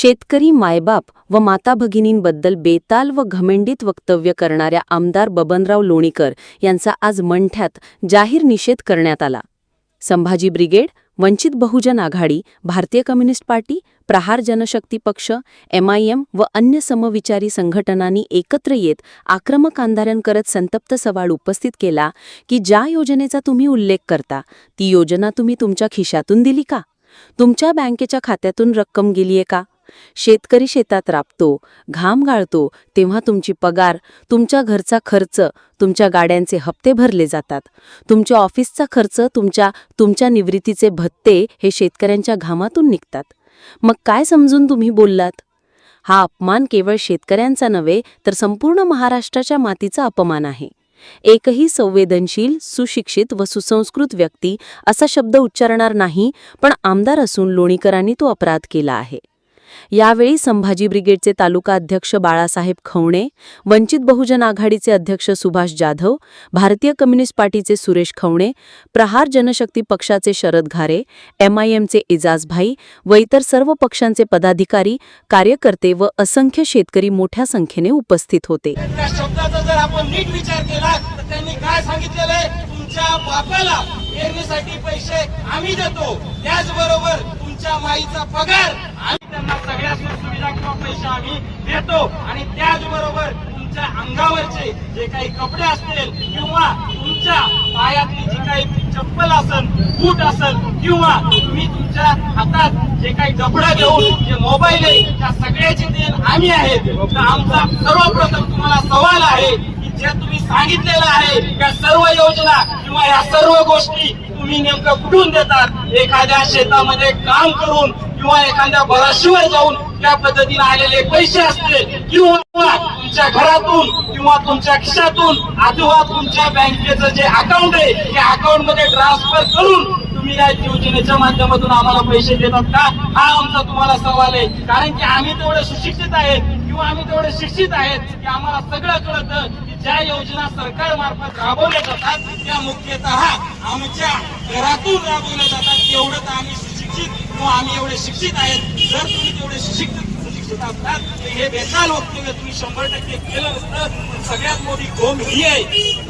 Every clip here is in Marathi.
शेतकरी मायबाप व माता भगिनींबद्दल बेताल व घमेंडित वक्तव्य करणाऱ्या आमदार बबनराव लोणीकर यांचा आज मंठ्यात जाहीर निषेध करण्यात आला. संभाजी ब्रिगेड वंचित बहुजन आघाडी भारतीय कम्युनिस्ट पार्टी प्रहार जनशक्ती पक्ष एमआयएम व अन्य समविचारी संघटनांनी एकत्र येत आक्रमक आंदोलन करत संतप्त सवाल उपस्थित केला की ज्या योजनेचा तुम्ही उल्लेख करता ती योजना तुम्ही तुमच्या खिशातून दिली का? तुमच्या बँकेच्या खात्यातून रक्कम गेलीये का? शेतकरी शेतात राबतो घाम गाळतो तेव्हा तुमची पगार तुमच्या घरचा खर्च तुमच्या गाड्यांचे हप्ते भरले जातात. तुमच्या ऑफिसचा खर्च तुमच्या तुमच्या निवृत्तीचे भत्ते हे शेतकऱ्यांच्या घामातून निघतात. मग काय समजून तुम्ही बोललात? हा अपमान केवळ शेतकऱ्यांचा नव्हे तर संपूर्ण महाराष्ट्राच्या मातीचा अपमान आहे. एकही संवेदनशील सुशिक्षित व सुसंस्कृत व्यक्ती असा शब्द उच्चारणार नाही पण आमदार असून लोणीकरांनी तो अपराध केला आहे. यावेळी संभाजी ब्रिगेडचे तालुका अध्यक्ष बाळासाहेब खवणे वंचित बहुजन आघाडीचे अध्यक्ष सुभाष जाधव भारतीय कम्युनिस्ट पार्टीचे सुरेश खवणे प्रहार जनशक्ती पक्षाचे शरद घारे एमआयएमचे इजाजभाई व इतर सर्व पक्षांचे पदाधिकारी कार्यकर्ते व असंख्य शेतकरी मोठ्या संख्येने उपस्थित होते. त्यांनी काय सांगितलेलं आहे? तुमच्या बापाला पेरणीसाठी पैसे आम्ही देतो. त्याचबरोबर तुमच्या माईचा पगार. आम्ही त्यांना सगळ्या सुविधा किंवा पैसे आम्ही देतो. आणि त्याचबरोबर तुमच्या अंगावरचे जे काही कपडे असतील किंवा तुमच्या पायातली जी काही चप्पल असेल बूट असेल किंवा तुम्ही तुमच्या हातात जे काही कपडा घेऊन जे मोबाईल आहे त्या सगळ्याचे देण आम्ही आहेत तर आमचा सर्वप्रथम तुम्हाला सवाल आहे की जे तुम्ही सांगितलेलं आहे त्या सर्व योजना किंवा या सर्व गोष्टी तुम्ही नेमकं कुठून देतात? एखाद्या शेतामध्ये काम करून किंवा एखाद्या बराशिवाय जाऊन त्या पद्धतीने आलेले पैसे असतील किंवा तुमच्या घरातून किंवा तुमच्या खिशातून अथवा तुमच्या बँकेचं जे अकाउंट आहे त्या अकाउंटमध्ये ट्रान्सफर करून तुम्ही या योजनेच्या माध्यमातून आम्हाला पैसे देतात का? हा आमचा तुम्हाला सवाल आहे. कारण की आम्ही तेवढे सुशिक्षित आहेत. किंवा आम्ही तेवढे शिक्षित आहेत की आम्हाला सगळं कळतं की ज्या योजना सरकार मार्फत राबवल्या जातात त्या मुख्यतः आमच्या घरातून राबवल्या जातात. एवढं तर आम्ही सुशिक्षित किंवा आम्ही एवढे शिक्षित आहेत. जर तुम्ही तेवढे सुशिक्षित सुशिक्षित असतात तर हे बेताल वक्तव्य तुम्ही शंभर टक्के केलं नसतं. सगळ्यात मोठी गोम ही आहे.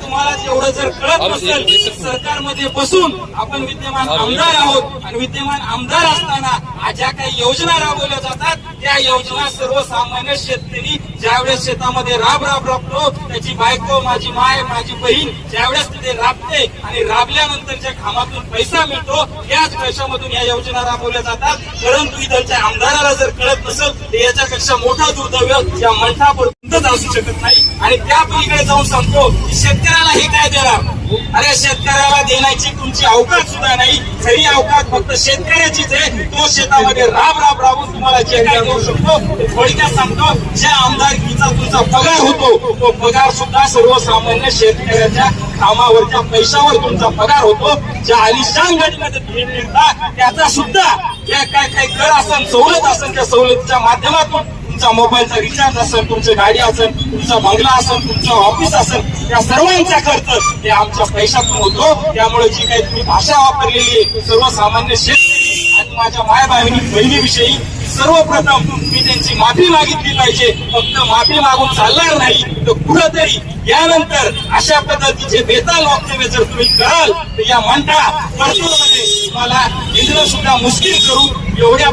तुम्हाला तेवढं जर कळत नसेल सरकारमध्ये बसून आपण विद्यमान आमदार आहोत आणि विद्यमान आमदार असताना ज्या काही योजना राबवल्या जातात त्या योजना सर्वसामान्य शेतकरी ज्यावेळेस शेतामध्ये राब राब राबतो त्याची बायको माझी माय माझी बहीण ज्यावेळेस तिथे राबते आणि राबल्यानंतर ज्या घामातून पैसा मिळतो त्याच पैशामधून या योजना राबवल्या जातात. परंतु इथलच्या आमदाराला जर कळत नसेल तर याच्यापेक्षा मोठा दुर्दैव या मंठापर्यंतच असू शकत नाही. आणि त्या पलीकडे जाऊन सांगतो की शेतकऱ्याला हे काय देणार अरे शेतकऱ्याला देण्याची तुमची अवकाश सुद्धा नाही. खरी अवकाश फक्त शेतकऱ्याचीच आहे. तो शेतामध्ये राब राब राबून तुम्हाला जे काय देऊ शकतो थोडक्यात सांगतो ज्या आमदारकीचा तुमचा पगार होतो तो पगार सुद्धा सर्वसामान्य शेतकऱ्याच्या कामावरच्या पैशावर तुमचा पगार होतो. ज्या आलिशान गाडीमध्ये तुम्ही मिळता त्याचा सुद्धा ज्या काय काय कर असेल सवलत असेल त्या सवलतीच्या माध्यमातून तुमचा मोबाईलचा रिचार्ज असेल तुमची गाडी असेल तुमचा बंगला असेल तुमचं ऑफिस असेल या सर्वांचा खर्च हे आमच्या पैशातून होतो. त्यामुळे जी काही तुम्ही भाषा वापरलेली आहे सर्वसामान्य शेतकरी आणि माझ्या माय बहिणीविषयी सर्वप्रथम मी त्यांची माफी मागितली पाहिजे. फक्त माफी मागून चालणार नाही तर कुठंतरी यानंतर अशा पद्धतीचे बेताल वक्तव्य जर तुम्ही कराल तर या म्हणता वर्तुळामध्ये तुम्हाला इंद्र सुद्धा मुश्किल करू एवढ्या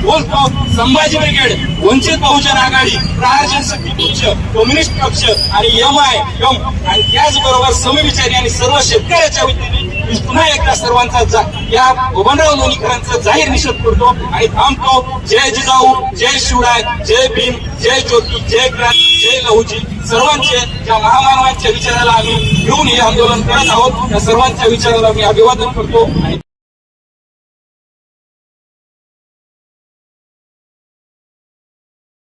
संभाजी ब्रिगेड वंचित बहुजन आघाडी प्रहार जनशक्ती पक्ष कम्युनिस्ट पक्ष आणि एम आय एम आणि त्याचबरोबर समविचारी आणि सर्व शेतकऱ्याच्या वतीने पुन्हा एकदा सर्वांचा जा- या बबनराव लोणीकरांचा जाहीर निषेध करतो. आणि थांबतो. जय जिजाऊ जय शिवराय जय भीम जय ज्योती जय क्रांती जय लहुजी. सर्वांचे या महामानवांच्या विचाराला आम्ही घेऊन हे आंदोलन करत आहोत. त्या सर्वांच्या विचाराला मी अभिवादन करतो.